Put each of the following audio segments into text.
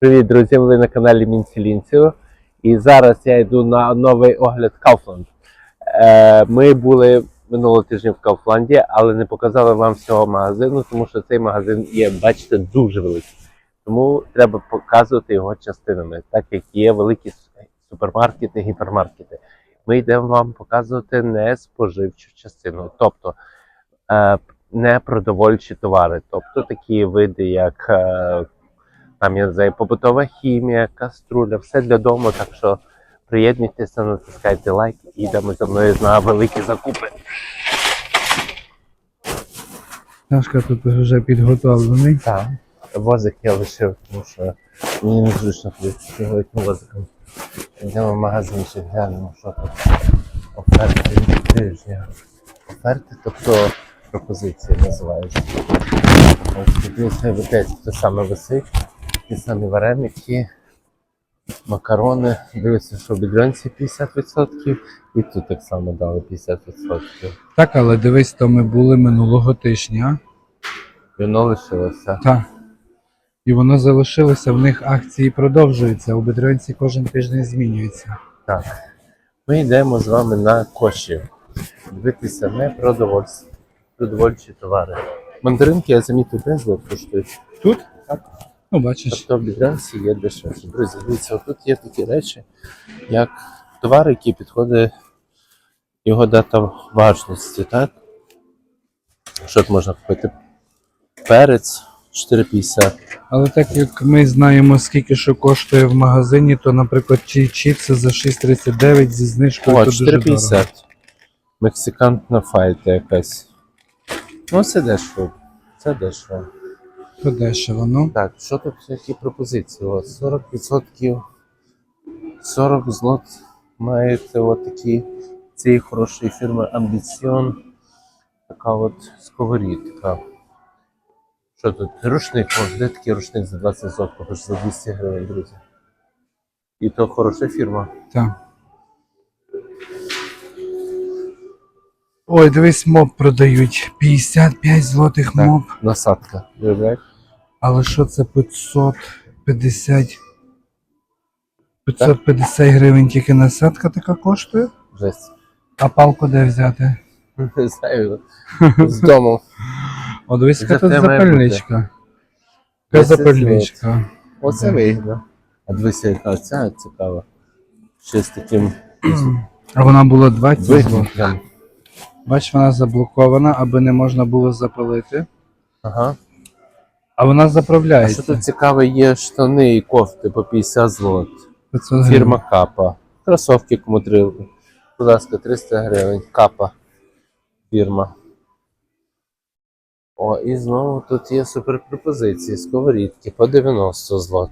Привіт, друзі! Ви на каналі Мінцелінців. І зараз я йду на новий огляд Kaufland. Е, ми були минулого тижня в Кауфланді, але не показали вам всього магазину, тому що цей магазин є, бачите, дуже великий. Тому треба показувати його частинами, так як є великі супермаркети, гіпермаркети. Ми йдемо вам показувати не споживчу частину, тобто е, не продовольчі товари, тобто такі види, як е, там я не знаю, побутова хімія, каструля, все для дому. Так що приєднуйтеся, натискайте лайк і йдемо за мною на великі закупи. Сашка тут вже підготовлений. Так, возик я лишив, тому що мені не зручно ходити возиком. Йдемо в магазинчик, глянемо, що тут. Оферти тижня. Оферти, тобто пропозиції називаються. Ось тут є те саме висить, ті самі вареники, макарони. Дивіться, що в бідрянці 50% і тут так само дали 50%. Так, але дивись, то ми були минулого тижня. Вино лишилося. Так. І воно залишилося, в них акції продовжуються. У Бедренці кожен тиждень змінюється. Так. Ми йдемо з вами на коші. Дивитися не продовольчі товари. Мандаринки, я замітив, безло коштують. Тут? Так. Ну, бачиш. Тобто в бідрянці є дешевше. Друзі, дивіться, тут є такі речі, як товари, які підходить його дата важності, так? Що тут можна купити? Перець 4,50. Але так як ми знаємо, скільки що коштує в магазині, то, наприклад, ті чіпси за 6,39 зі знижкою О, то дуже дорого. 4,50. Мексикантна файта якась. Ну, це дешево. Це дешево. То дешево, ну. Так, що тут які пропозиції? От 40%. 40 злот маєте от такі цієї хорошої фірми Ambition. Така от сковорідка. Що тут? Рушник, о, де такий рушник за 20 злот, хоч за 200 гривень, друзі. І то хороша фірма. Так. Ой, дивись, моб продають. 55 злотих Так. моб. Насадка. Уявляєте? Але що це 550? 550 гривень тільки насадка така коштує? Жесть. А палку де взяти? Не знаю. З дому. О, дивись, яка тут запальничка. Яка запальничка. Оце вигідно. А дивися, яка ця цікава. Ще з таким А вона була 20 злотих. виглядом. Бач, вона заблокована, аби не можна було запалити. Ага. А вона А що тут цікаве, є штани і кофти по 50 злот. 500. Фірма Капа. Кросовки кому треба. Будь ласка, 300 гривень. Капа. Фірма. О, і знову тут є суперпропозиції. Сковорідки по 90 злот.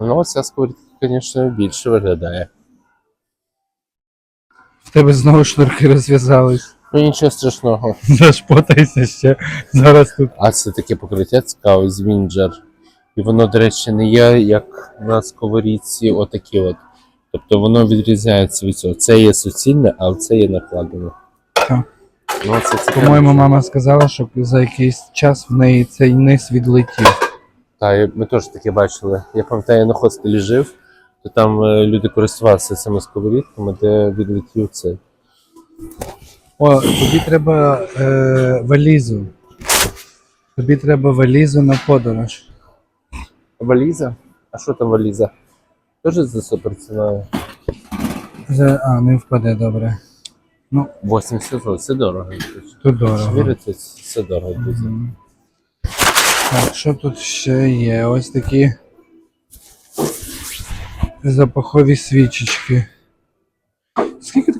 Ну, ця сковорідка, звісно, більше виглядає. В тебе знову шнурки розв'язались. Ну нічого страшного. Зашпотайся ще. Зараз тут. А це таке покриття цікаве з Вінджер. І воно, до речі, не є як на сковорідці отакі от. Тобто воно відрізняється від цього. Це є суцільне, а це є накладене. Так. Ну, це. По-моєму, мама сказала, що за якийсь час в неї цей низ відлетів. Та, і ми теж таке бачили. Я пам'ятаю, я на хостелі жив, то там е, люди користувалися цими сковорідками, де відлетів цей. О, тобі треба е, валізу. Тобі треба валізу на подорож. Валіза? А що там валіза? Теж за супер ціною. За, а, не впаде добре. Ну, 80 злотих. Це дорого. то дорого. Вірите, це дорого, друзі. Мгм. Так, що тут ще є? Ось такі запахові свічечки.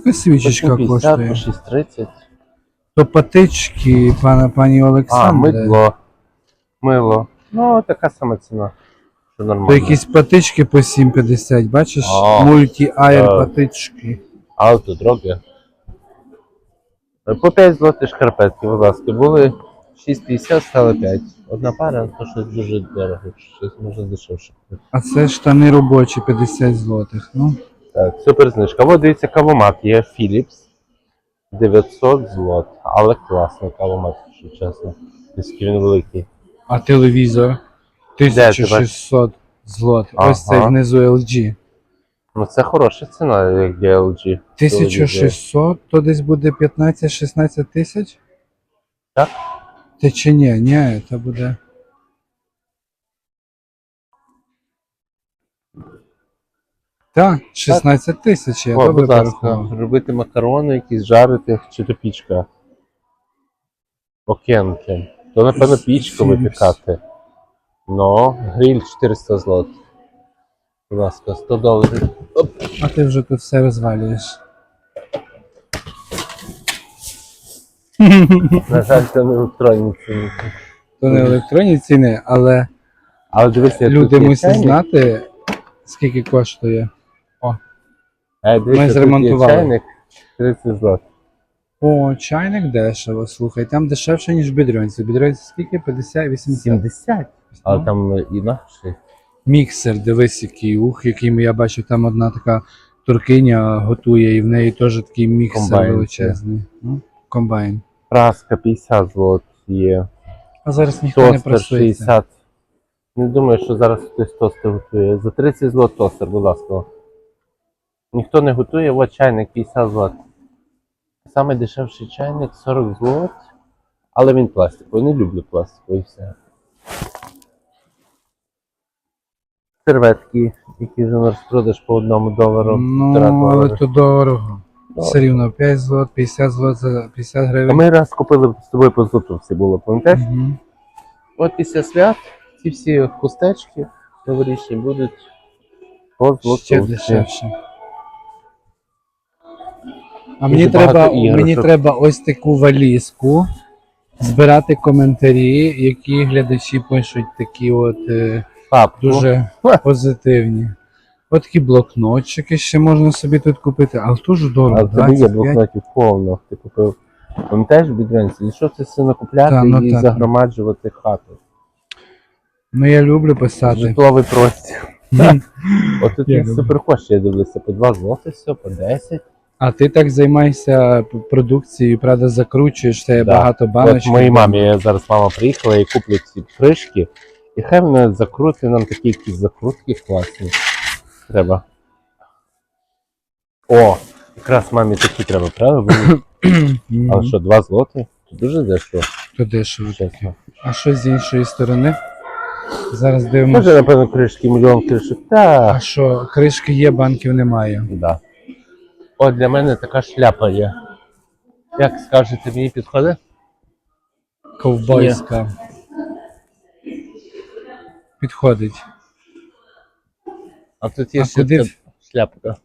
Скільки свічечка коштує? 6,30. То патички, пана пані А, Олександре. мидло. Мило. Ну, така сама ціна. Що нормально. То якісь патички по 7,50, бачиш? А, Мульті-айр так. патички. А тут дорогі. По 5 злотих шкарпетки, будь ласка. Були 6,50, стало 5. Одна пара, то щось дуже дорого. Щось може дешевше. А це штани робочі 50 злотих. Ну, Так, супер знижка. От дивіться, кавомат є Philips. 900 злот. Але класний кавомат, якщо чесно. Наскільки він великий. а телевізор 1600. злот. Ага. Ось цей внизу LG. Ну це хороша ціна, як для LG. 1600, то десь буде 15-16 тисяч? Так. Ти чи ні? Ні, це буде. Так, 16 тисяч, я О, добре будь ласка, робити макарони, якісь жарити чи то пічка. Окенки. То, напевно, пічку випікати. Ну, гриль 400 злот. Будь ласка, 100 доларів. Оп. А ти вже тут все розвалюєш. На жаль, це не електронні ціни. То не електронні ціни, але Але дивися, люди мусять знати, скільки коштує. Ми тут зремонтували. Чайник 30 злот. О, чайник дешево, слухай, там дешевше, ніж в бідрюнці. В бідрюнці скільки? 50, 80. 70. Але Ну. там інакше. Міксер, дивись, який ух, який я бачу, там одна така туркиня готує, і в неї теж такий міксер Комбайн, величезний. Ну, комбайн. Праска 50 злот є. А зараз ніхто не Тостер. 60. Не думаю, що зараз хтось тостер готує. За 30 злот тостер, будь ласка. Ніхто не готує, от чайник 50 злот. Саме дешевший чайник 40 злот. Але він пластиковий. Не люблю пластиковий і все. Серветки, які вже на розпродаж по одному долару. Ну, але то дорого. Все рівно 5 злот, 50 злот за 50 А гривень. ми раз купили з тобою по злоту все було, пам'ятаєш? Мгм. От після свят ці всі хустечки новорічні будуть по злоту. Ще дешевше. А Дуже мені багато треба, іграшок. мені треба ось таку валізку, збирати коментарі, які глядачі пишуть такі от е, Папку. дуже позитивні. От такі блокнотчики ще можна собі тут купити, але дуже дорого. А в тебе є 25. блокнотів повно. Ти купив. Пам'ятаєш в бідронці? І що це все накупляти Та, ну і так. загромаджувати хату? Ну я люблю писати. Житловий простір. Мгм. От тут Я їх люблю. супер хоче, я дивлюся, по 2 злоти все, по 10. А ти так займаєшся продукцією, правда, закручуєш це Да. багато От баночок. моїй мамі я зараз мама приїхала і куплю ці кришки. І хай вона закрути нам такі якісь закрутки класні. Треба. О! Якраз мамі такі треба, правда? Але що, 2 злоти? Це дуже дешево. То дешево. Чесно. А що з іншої сторони? Зараз дивимося. Може, напевно, кришки, мільйон кришок. Та. А що, кришки є, банків немає. Да. От для мене така шляпа є. Як скажете, мені підходить? Ковбойська. Підходить. А тут є А ще куди шляпка.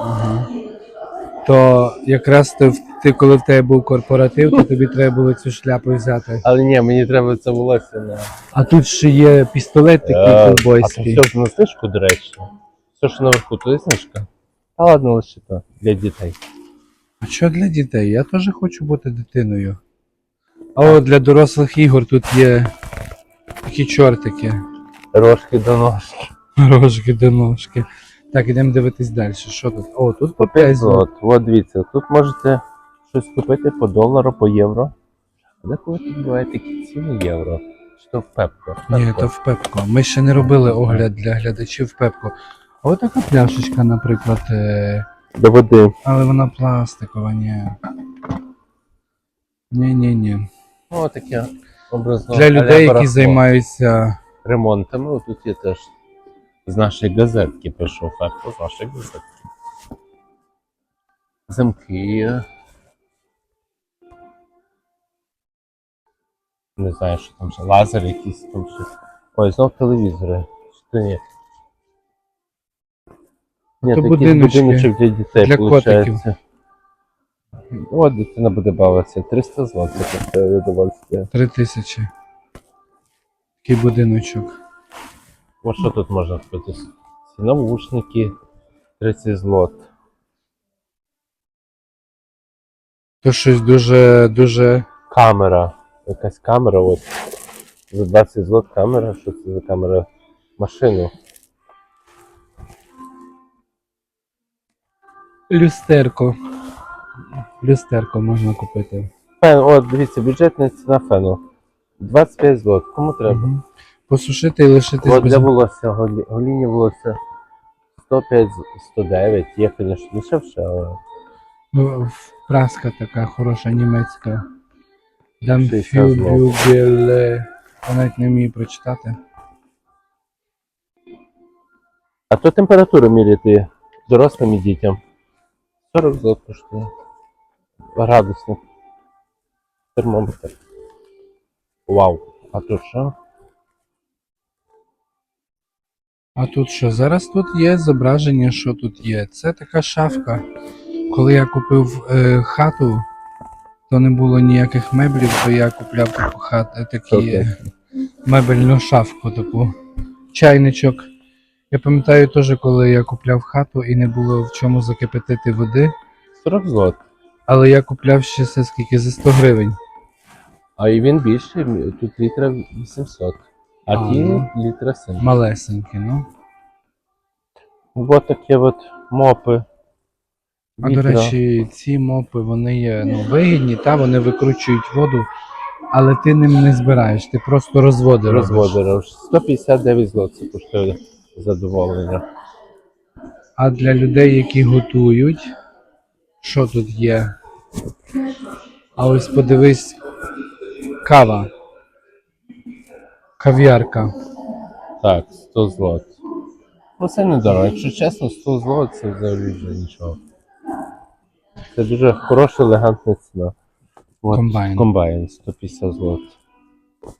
Ага. То якраз ти, в- ти, коли в тебе був корпоратив, то тобі треба було цю шляпу взяти. Але ні, мені треба це волосся на. А тут ще є пістолет такий Е, А ковбойський. то все на знижку, до речі. Все, що наверху, то є знижка. Та ладно, лише то для дітей. А що для дітей? Я теж хочу бути дитиною. А от для дорослих ігор тут є такі чортики. Рожки до ножки. Рожки до ножки. Так, ідемо дивитись далі. Що тут? О, тут по 5 злот. От, от дивіться, тут можете щось купити по долару, по євро. Але коли тут бувають такі ціни євро? Чи то в Пепко? Ні, то в Пепко. Ми ще не робили огляд для глядачів в Пепко. А от така пляшечка, наприклад, е, До води. але вона пластикова, ні. Ні-ні-ні. Ну, таке образно. Для людей, які займаються. ремонтами. От Тут є теж з нашої газетки прийшов факт з нашої газетки. Замки. Не знаю, що там ще лазер якийсь там щось. Ой, знов телевізори. Чи то ні? Ні, То будиночки будиночок для дітей, для виходить. котиків. О, дитина буде бавитися. 300 злотих це удовольствие. Три тисячі. Такий будиночок. Ось що тут можна купити? Навушники 30 злот. То щось дуже, дуже. Камера. Якась камера, от. За 20 злот камера. Що це за камера? Машину. Люстерко. Люстерко можна купити. Фен, от, дивіться, бюджетна ціна фену. 25 злот. Кому треба? Мгм. посушити і лишитись От без. для волосся, голі- гоління волосся 105, 109. Є, звісно, дешевше, але Ну, Праска така хороша німецька. Дам 60 Я навіть не вмію прочитати. А то температуру міряти дорослим і дітям. 40 злот коштує. Градусник. Термометр. Вау. А тут що? А тут що? Зараз тут є зображення, що тут є. Це така шафка. Коли я купив е, хату, то не було ніяких меблів, то я купляв таку хат, е, такі Окей. е, мебельну шафку таку. Чайничок. Я пам'ятаю теж, коли я купляв хату і не було в чому закипятити води, 40 злот. але я купляв ще це скільки за 100 гривень. А і він більший, тут літра 800. А А, ті ну. літра 7. Малесенькі, ну. Ось такі от мопи. А до Вітра. речі, ці мопи вони є ну, вигідні, та вони викручують воду, але ти ним не збираєш, ти просто розводи робиш. розводера. 159 злот це коштує задоволення. А для людей, які готують, що тут є? А ось подивись, кава. Кав'ярка. Так, 100 злот. Ну це недорого. Якщо чесно, 100 злот це взагалі вже нічого. Це дуже хороша, елегантна ціна. От, Комбайн. Комбайн 150 злот.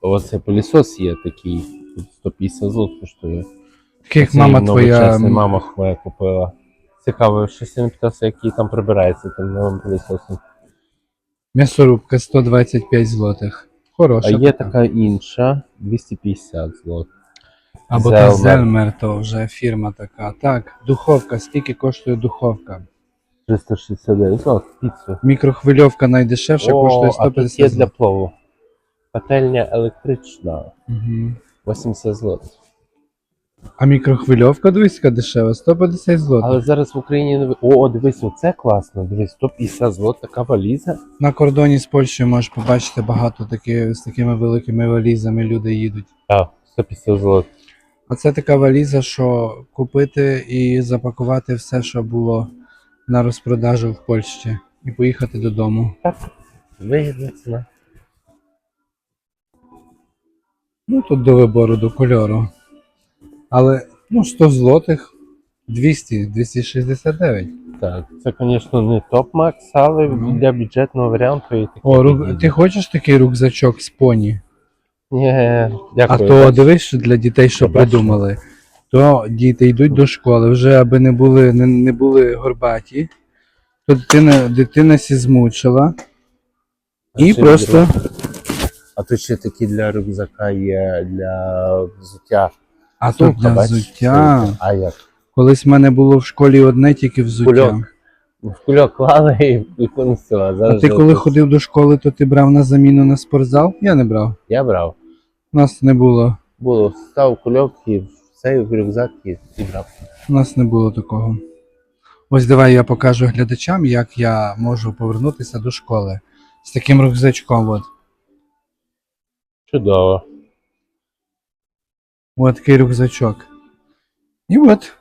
Оце пилісос є такий. Тут 150 злот коштує. Такий, як Це мама твоя. новочасний мама моя купила. Цікаво, щось я не питався, який там прибирається тим новим пилісосом. М'ясорубка 125 злотих. Хороша. А є така інша 250 злот. Або та Зельмер, то вже фірма така. Так, духовка. Скільки коштує духовка? 369 злот, піцу. Мікрохвильовка найдешевша коштує а тут 150 є злотих. для плову. Пательня електрична. Угу. 80 злот. А мікрохвильовка дивись, дешева, 150 злотих. Але зараз в Україні не ви- О, дивись, оце класно. Дивись, 150 злот, така валіза. На кордоні з Польщею можеш побачити багато такі, з такими великими валізами люди їдуть. А, 150 злот. А це така валіза, що купити і запакувати все, що було на розпродажу в Польщі, і поїхати додому. Вигідна ціна. Ну тут до вибору, до кольору. Але ну 100 злотих 200, 269. Так, це, звісно, не топ-макс, але Ну. для бюджетного варіанту і таке. О, ру... підійде. ти хочеш такий рюкзачок з поні? Ні, А дякую. то дивись, що для дітей, що бачу. придумали. То діти йдуть до школи, вже аби не були, не, не були горбаті, то дитина, дитина сі змучила. І Ще просто. А тут ще такі для рюкзака є для взуття. А тут для взуття. А як? Колись в мене було в школі одне тільки взуття. Кульок. В кульок клали і, і понесила. А Зараз ти коли ходив до школи, то ти брав на заміну на спортзал? Я не брав. Я брав. У нас не було. Було, став кульок і цей в рюкзак і, і брав. У нас не було такого. Ось давай я покажу глядачам, як я можу повернутися до школи. З таким рюкзачком. От. Чудово. От такий рюкзачок. І от,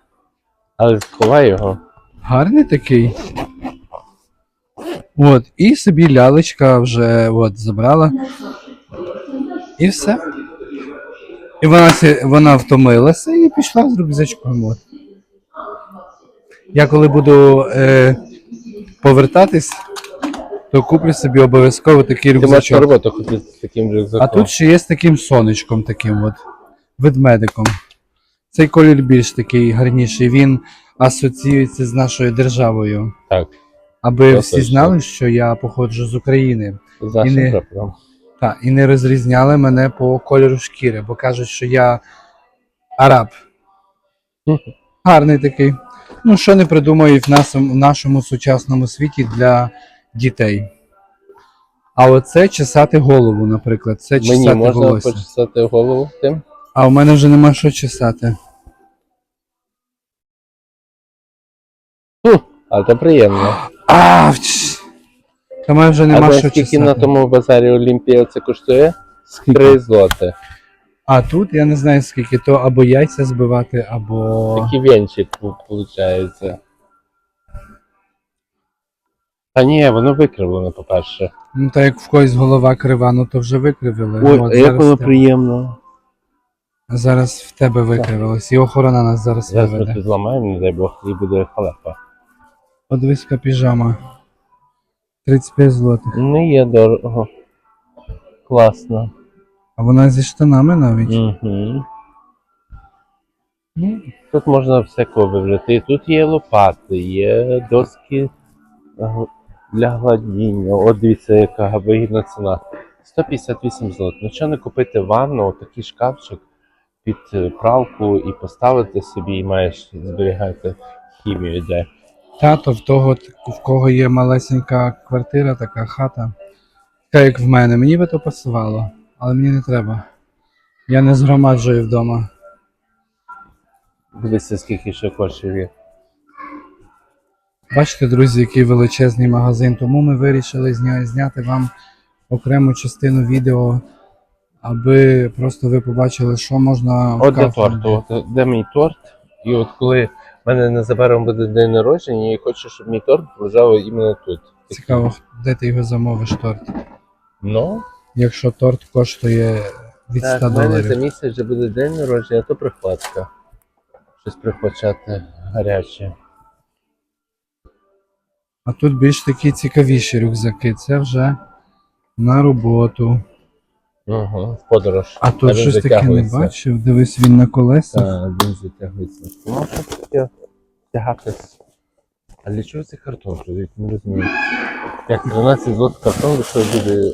Але сховай його. гарний такий. От, і собі лялечка вже от, забрала. І все. І вона, вона втомилася і пішла з рюкзачком. От. Я коли буду е, повертатись, то куплю собі обов'язково такий Ти можеш рюкзачок. роботу ходити з таким рюкзаком. А тут ще є з таким сонечком, таким от, ведмедиком. Цей колір більш такий гарніший. Він асоціюється з нашою державою. Так, Аби Це всі знали, що я походжу з України. нашим не- Та, і не розрізняли мене по кольору шкіри, бо кажуть, що я араб. Гарний такий. Ну, що не придумають в, нас, в нашому сучасному світі для дітей. А оце чесати голову, наприклад. Це чесати Мені можна волосся. почесати голову тим? А в мене вже нема що чесати. Але це приємно. Авч! Та в мене вже а нема що скільки чесати. на тому базарі Олімпія це коштує? Скільки? 3 злоти. А тут я не знаю скільки, то або яйця збивати, або. Такий венчик виходить. Та ні, воно викривлено, по-перше. Ну, так як в когось голова крива, ну то вже викривили. Ой, От а як зараз, воно приємно. Зараз в тебе викривилось, і охорона нас зараз Зараз виведе. тут зламаємо, не дай Бог, і буде халепа. Подивись-ка піжама. 35 злотих. Не є дорого. Класно. А вона зі штанами навіть. Угу. Тут можна всякого вибрати. Тут є лопати, є доски для гладіння. От дивіться, яка вигідна ціна. 158 злот. Ну що не купити ванну, такий шкафчик під е, пралку і поставити собі, і маєш зберігати хімію де. Тато в того, в кого є малесенька квартира, така хата. Така як в мене. Мені би то пасувало, але мені не треба. Я не згромаджую вдома. Дивіться, скільки ще коштів є. Бачите, друзі, який величезний магазин. Тому ми вирішили зняти вам окрему частину відео, аби просто ви побачили, що можна От Kaufland. торту. От де мій торт. І от коли в мене незабаром буде день народження, я хочу, щоб мій торт лежав іменно тут. Цікаво, де ти його замовиш торт. Ну, Якщо торт коштує від 100 так, в мене за місяць вже буде день народження, то прихватка. Щось прихвачати гаряче. А тут більш такі цікавіші рюкзаки. Це вже на роботу. Угу, в подорож. А тут щось таке не бачив. Дивись, він на колесах. Так, він затягується. Ну, що таке тягатись. А для чого це картон? Не розумію. Як 13 злотих картон, що буде.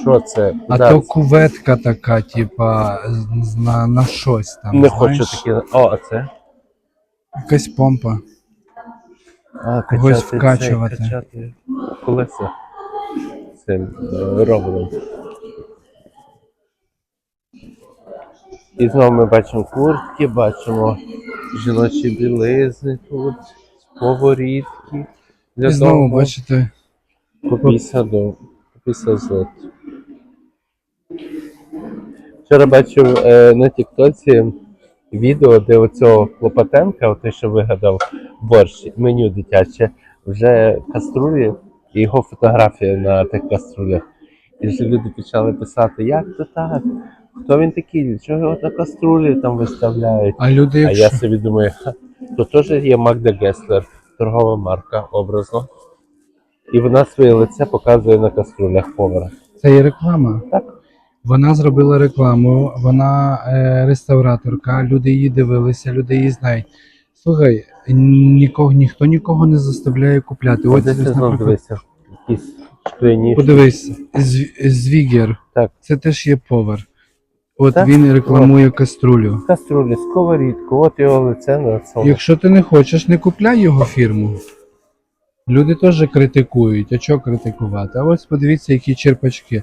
Що це? А Зараз. то куветка така, типа, з- на, на щось там. Не знаєш? хочу такі. О, а це? Якась помпа. А, Когось качати вкачувати. Це, качати колеса цим е. І знову ми бачимо куртки, бачимо жіночі білизни тут, сковорідки. Для І знову, дому. бачите, По 50 до по 50 злот. Вчора бачив е, на Тіктоці відео, де оцього Клопотенка, той, що вигадав борщ, меню дитяче, вже каструлі і його фотографія на тих каструлях. І вже люди почали писати, як то так? Хто він такий? Чого його на каструлі там виставляють? а люди, А я собі думаю, то теж є Магда Геслер, торгова марка образно. І вона своє лице показує на каструлях повара. Це є реклама. Так. Вона зробила рекламу, вона е, реставраторка, люди її дивилися, люди її знають. Слухай, нікого, ніхто нікого не заставляє купляти. Наприклад, дивися? Якісь шкляні. Подивись, Звігер. Так. Це теж є повар. От Так? він рекламує каструлю. Каструлі, сковорідку, от його лице на цьому. Якщо ти не хочеш, не купляй його фірму. Люди теж критикують. А чого критикувати? А ось подивіться, які черпачки.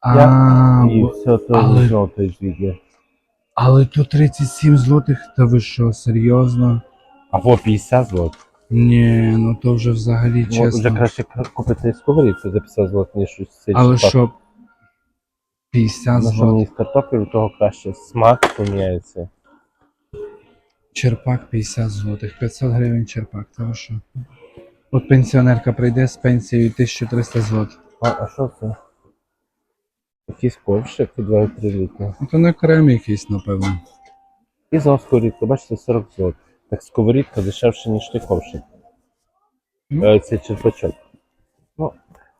А, І все то але- знов той звідки. але тут 37 злотих, та ви що, серйозно? Або 50 злот. Ні, ну то вже взагалі Ну, Вже чесно. краще купити сковорідку за 50 злот, ніж щось Але що? 50 Ну, злотих. з картоплею, того краще смак поміняється. Черпак 50 злотих, 500 гривень черпак, ви що? От пенсіонерка прийде з пенсією 1300 злотих. А, а що це? Якийсь ковшик 2,3 літра. Ну то не крем якийсь, напевно. І знову сковорідка, бачите, 40 злот. Так сковорідка дешевше, ніж той ковшик. Ну. Е, Це черпачок.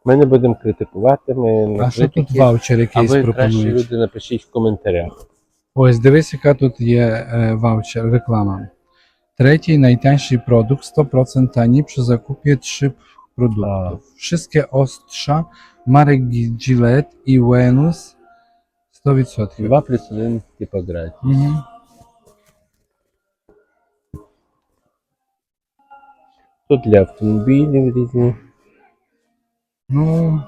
Ми не будемо критикувати, ми не А що тут критики. ваучер А якийсь ви краще пропонують? люди напишіть в коментарях. Ось дивись, яка тут є е, ваучер, реклама. Третій найтанший продукт, 100% taniej przy zakupie trzy produktów. Wszystkie ostrza marek Gillette i Venus 100%. 2 плюс 1 типографія. Угу. Тут для автомобілів різні. Ну,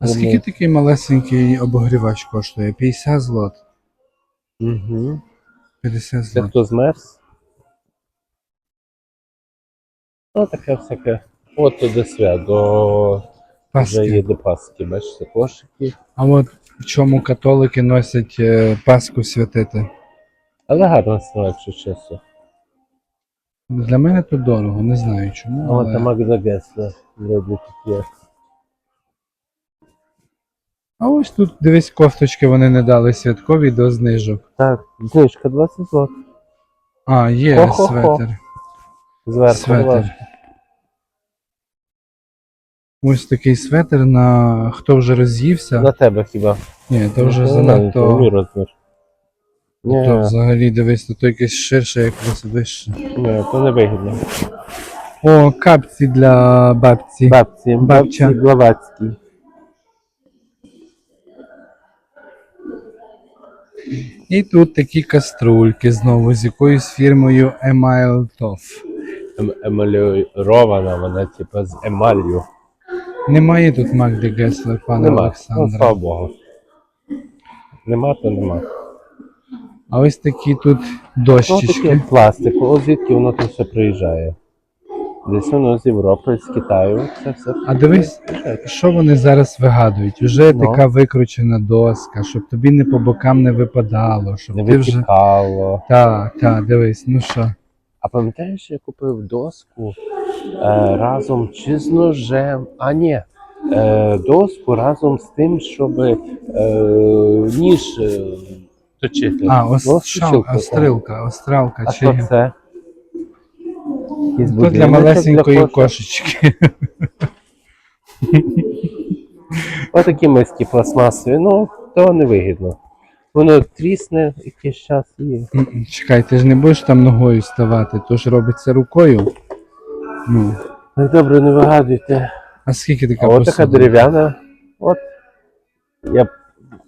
а Вони- скільки такий малесенький обогрівач коштує? 50 злот. Угу. 50 Це злот. хто змерз? Ну, таке всяке. От то до свят, до вже є Паски. до Пасхи, бачите, кошики. А от в чому католики носять е, Пасху святити. Але гарно стало, якщо чесно. Для мене то дорого, не знаю чому. О, Але... там Магна Гесла роблять такі. А ось тут дивись, кофточки вони не дали святкові до знижок. Так, знижка 20 злот. А, є Хо-хо-хо. светер. Зверху. Светер. Ось такий светер на хто вже роз'ївся. На тебе хіба? Ні, то вже Ну, Мій занадто. розмір. То Ні, взагалі дивись, то, то якесь ширше, якось вище. ні, то не вигідно. О, капці для бабці. Бабці, Бабча. бабці І тут такі каструльки знову з якоюсь фірмою Email Toff. Ем- вона типу з емалью. Немає тут Магди Геслер, пане Нема. Ну, Олександре. слава Богу. Нема, то нема. А ось такі тут Ну, дощечки. таке пластик. Ось звідки воно тут все приїжджає. Десь воно з Європи, з Китаю. Це все. А дивись, що вони зараз вигадують? Уже Ну. така викручена доска, щоб тобі не по бокам не випадало, щоб Не ти вже. Так, так, дивись, ну що. А пам'ятаєш, я купив доску е, разом чи з ножем? А ні. Е, доску разом з тим, щоб е, ніж е, точити. А, ос, щілку, острилка, остралка, А чи що це? Якийсь то для малесенької кошечки. Отакі миски пластмасові, ну, то не вигідно. Воно трісне якийсь час і. Чекай, ти ж не будеш там ногою ставати, то ж робиться рукою. Ну, Ну, добре, не вигадуйте. а скільки така А от така дерев'яна. От. Я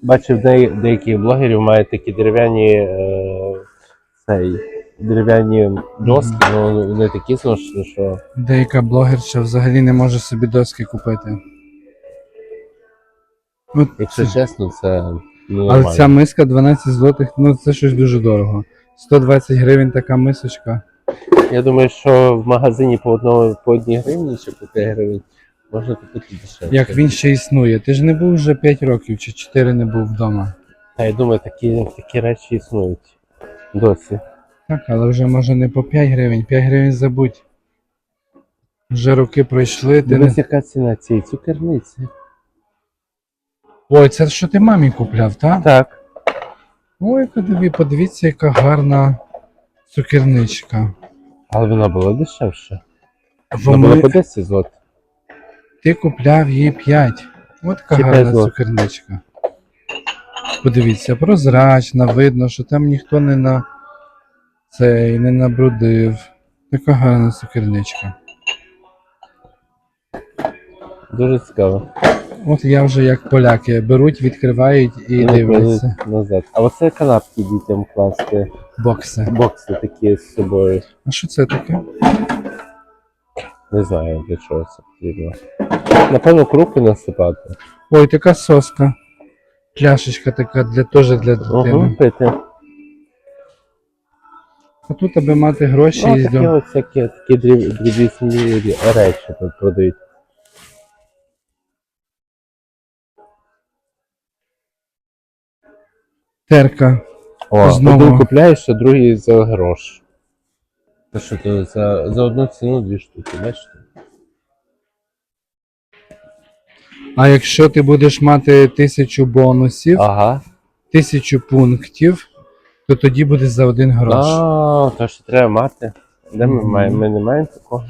бачив, де, деякі блогерів мають такі дерев'яні е, цей, дерев'яні доски, ну вони такі зношені, що. Деяка блогерша взагалі не може собі доски купити. От Якщо це- чесно, це ну, Але нормально. ця миска 12 злотих, ну це щось дуже дорого. 120 гривень така мисочка. Я думаю, що в магазині по одному по одній гривні чи по 5 гривень можна купити дешевше. Як він ще існує. Ти ж не був вже 5 років чи 4 не був вдома. Та я думаю, такі, такі речі існують досі. Так, але вже може не по 5 гривень, 5 гривень забудь. Вже роки пройшли, ти Дивись, яка ціна цієї цукерниці. Ой, це що ти мамі купляв, так? Так. Ой, тобі, подивіться, яка гарна цукерничка. Але вона була дешевша. Вона була по 10 злот. Ти купляв їй 5. От така Чи гарна п'ять цукерничка. Подивіться, прозрачна, видно, що там ніхто не на цей, не набрудив. Така гарна цукерничка. Дуже цікаво. От я вже як поляки беруть, відкривають і Вони дивляться. кладуть назад. А оце канапки дітям класти. Бокси. Бокси такі з собою. А що це таке? Не знаю для чого це потрібно. Напевно, крупи насипати. Ой, така соска. Пляшечка така для теж для дитини. Угу, пити. А тут, аби мати гроші, Ну, і такі до- ось всякі такі дріб- дрібні речі тут продають. терка. О, Знову. один купляєш, а другий за грош. Це що то за, за одну ціну дві штуки, бачите? А якщо ти будеш мати тисячу бонусів, Ага. тисячу пунктів, то тоді буде за один грош. А, то що треба мати. Де ми Мгм. маємо? Ми не маємо такого.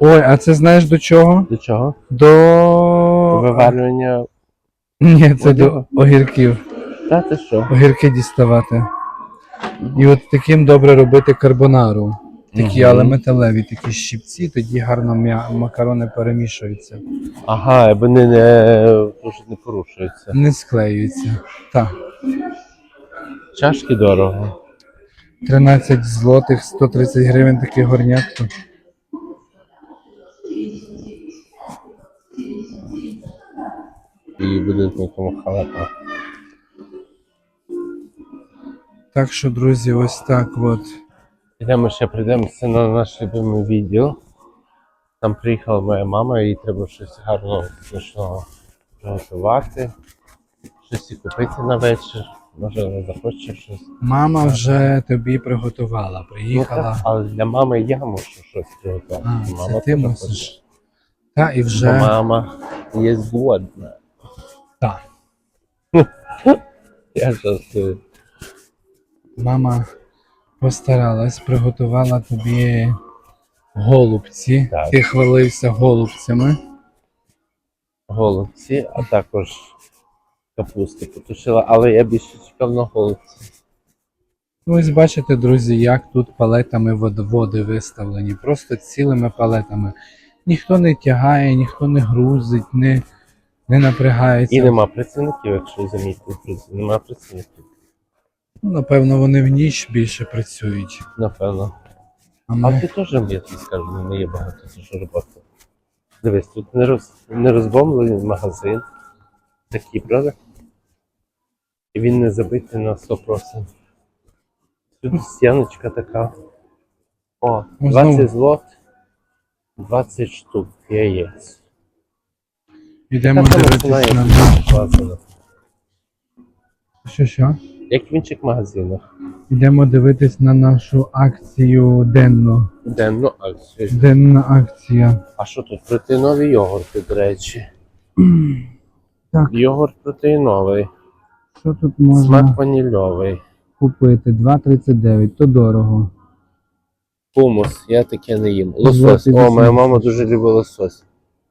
Ой, а це знаєш до чого? До чого? До. Виварювання. Ні, це Одягу? до огірків. Та ти що? Огірки діставати. І от таким добре робити карбонару. Такі, Мгм. але металеві, такі щипці, тоді гарно м'я- макарони перемішуються. Ага, вони не дуже не порушуються. Не склеюються. Так. Чашки дорого. 13 злотих, 130 гривень таке горнятко. І будинком халата. Так що, друзі, ось так от. Ідемо ще прийдемося на наш любимий відділ. Там приїхала моя мама, їй треба щось гарного смачного приготувати. щось і купити на вечір. Може, не захоче щось. Мама вже тобі приготувала, Ну, так, приїхала. але для мами я мушу щось приготувати. А, це мама ти мусиш. Та і хоче. Бо мама є згодна. Так. Я жартую. Мама постаралась, приготувала тобі голубці. Так. Ти хвалився голубцями. Голубці, а також капусти потушила, але я більше чекав на голубці. Ну, Ось бачите, друзі, як тут палетами водоводи виставлені. Просто цілими палетами. Ніхто не тягає, ніхто не грузить, не, не напрягається. І нема працівників, якщо замітити. Нема працівників, Ну, Напевно, вони в ніч більше працюють. напевно. А А ти теж, я тобі скажу, не є багато дуже роботи. Дивись, тут не, роз, не розбомблений магазин. Такий, правда? І він не забитий на 100%. Тут стіночка така. О, Ну, 20 злот, 20 штук яєць. Йдемо дивитися на магазинах. що що? Як в інших магазинах. Йдемо дивитись на нашу акцію денну. Денну акцію. Денна акція. А що тут? Протеїнові йогурти, до речі. Так, Йогурт протеїновий, що тут можна смак ванільовий. купити? 2,39, то дорого. Хумус, я таке не їм. Лосось. О, моя мама дуже любить лосось.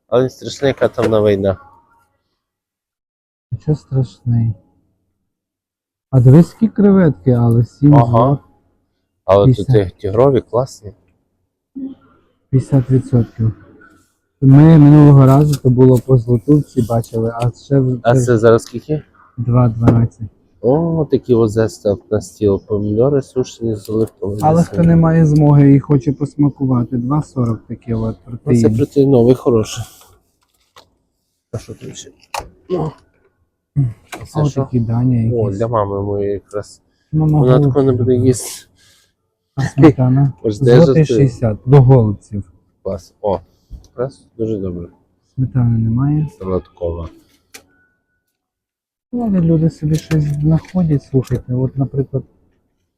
Але не страшна, яка там на війна. Що страшний. А дивись, які креветки, але 7 Ага. Але тут Пісня. і тігрові, класні. 50%. Ми минулого разу то було по злотувці бачили, а ще в- А це це зараз скільки? 2,12. О, такі от зестав на стіл. Помідори сушені з оливковою. Але хто не має змоги і хоче посмакувати, 2,40 такі от Ну, це протеїн. протеїновий, хороший. А що тут ще? Ну. Це от що? такі дані О, якісь. для мами моєї якраз. Мама Вона такого не голубці буде їсти. А сметана? Ось де Злотий жартую. 60 до голубців. Клас. О, якраз дуже добре. Сметани немає. Салаткова. Ну, але люди собі щось знаходять, слухайте. От, наприклад,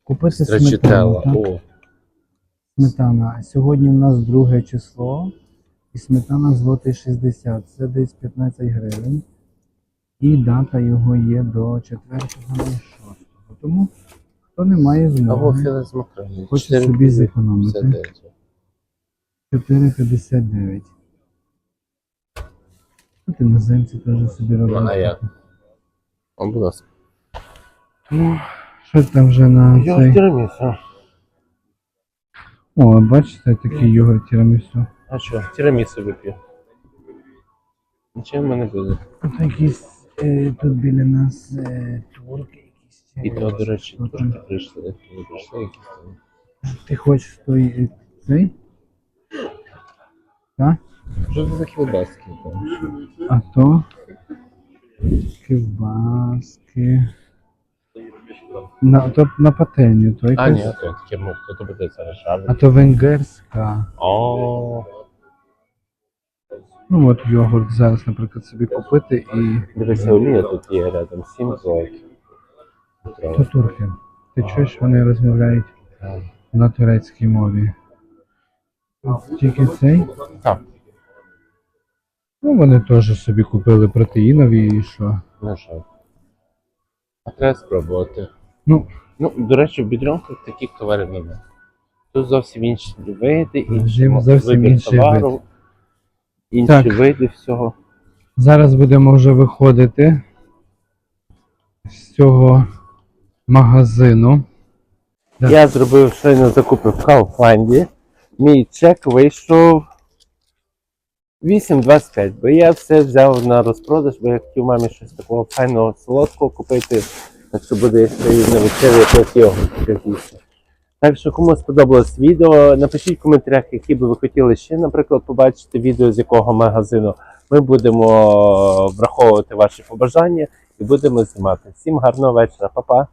купити сметану. Так? О, Сметана. Сьогодні у нас друге число, і сметана злотий 60. Це десь 15 гривень. І дата його є до 4.06. Тому хто не має змоги, хоче собі зекономити. 4,59. Тут іноземці теж собі роблять. Ну, а як? О, будь ласка. Ну, що там вже на Я цей. в тірамісу. О, бачите, такий йогурт тірамісу. А що, тірамісу вип'ю. Нічого в мене буде. Тут якісь е, тут біля нас е, турки якісь. І то, до речі, Що трошки там? прийшли. Не прийшли якісь там. Ти хочеш той е, цей? Так? Що це за кілбаски? А то кивбаски. На, то на пательню, то А, ні, а то таке, ну, хто то буде зараз А то венгерська. О, Ну от йогурт зараз, наприклад, собі купити і. дивися, олія тут є рядом, 7 злотих. То турки. Ти чуєш, вони розмовляють на турецькій мові. Тільки цей. Так, Ну, вони теж собі купили протеїнові і що. на жаль. А треба спробувати. Ну, Ну, до речі, в бідрянках таких товарів немає. Тут зовсім інші види, інші Зовсім- зовсім вибір інший товару, інші Так. види всього. зараз будемо вже виходити з цього магазину. Так. Я зробив щойно закупи в Kaufland. Мій чек вийшов 8,25, бо я все взяв на розпродаж, бо я хотів мамі щось такого файного солодкого купити. Так що буде ще і на вечері якось його якийсь. Так що кому сподобалось відео, напишіть в коментарях, які би ви хотіли ще, наприклад, побачити відео з якого магазину. Ми будемо враховувати ваші побажання і будемо знімати. Всім гарного вечора, Па-па!